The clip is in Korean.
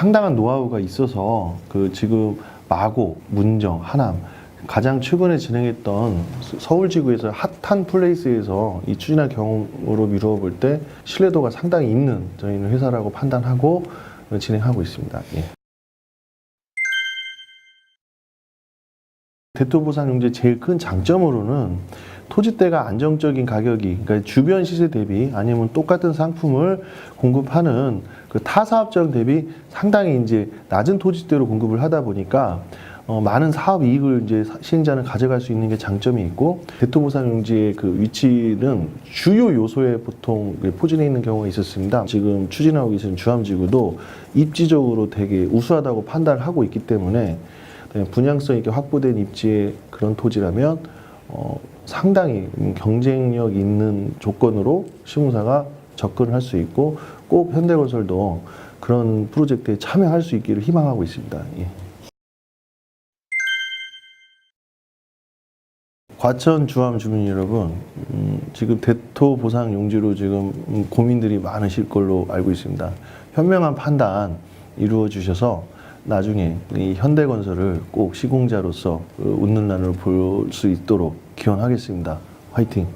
상당한 노하우가 있어서 그 지금 마고, 문정, 하남 가장 최근에 진행했던 서- 서울 지구에서 핫한 플레이스에서 이 추진할 경우로 미루어 볼 때 신뢰도가 상당히 있는 저희는 회사라고 판단하고 진행하고 있습니다. 예. 대토 보상용지의 제일 큰 장점으로는 토지대가 안정적인 가격이 그러니까 주변 시세 대비 아니면 똑같은 상품을 공급하는 그 타 사업장 대비 상당히 이제 낮은 토지대로 공급을 하다 보니까 어, 많은 사업 이익을 이제 사- 시행자는 가져갈 수 있는 게 장점이 있고 대토보상용지의 그 위치는 주요 요소에 보통 그 포진해 있는 경우가 있었습니다. 지금 추진하고 계시는 주암지구도 입지적으로 되게 우수하다고 판단을 하고 있기 때문에 네, 분양성 있게 확보된 입지의 그런 토지라면 어, 상당히 경쟁력 있는 조건으로 시공사가 접근을 할 수 있고 꼭 현대건설도 그런 프로젝트에 참여할 수 있기를 희망하고 있습니다. 예. 과천 주암 주민 여러분, 음, 지금 대토 보상 용지로 지금 음, 고민들이 많으실 걸로 알고 있습니다. 현명한 판단 이루어 주셔서 나중에 이 현대건설을 꼭 시공자로서 그 웃는 날을 볼 수 있도록 기원하겠습니다. 화이팅!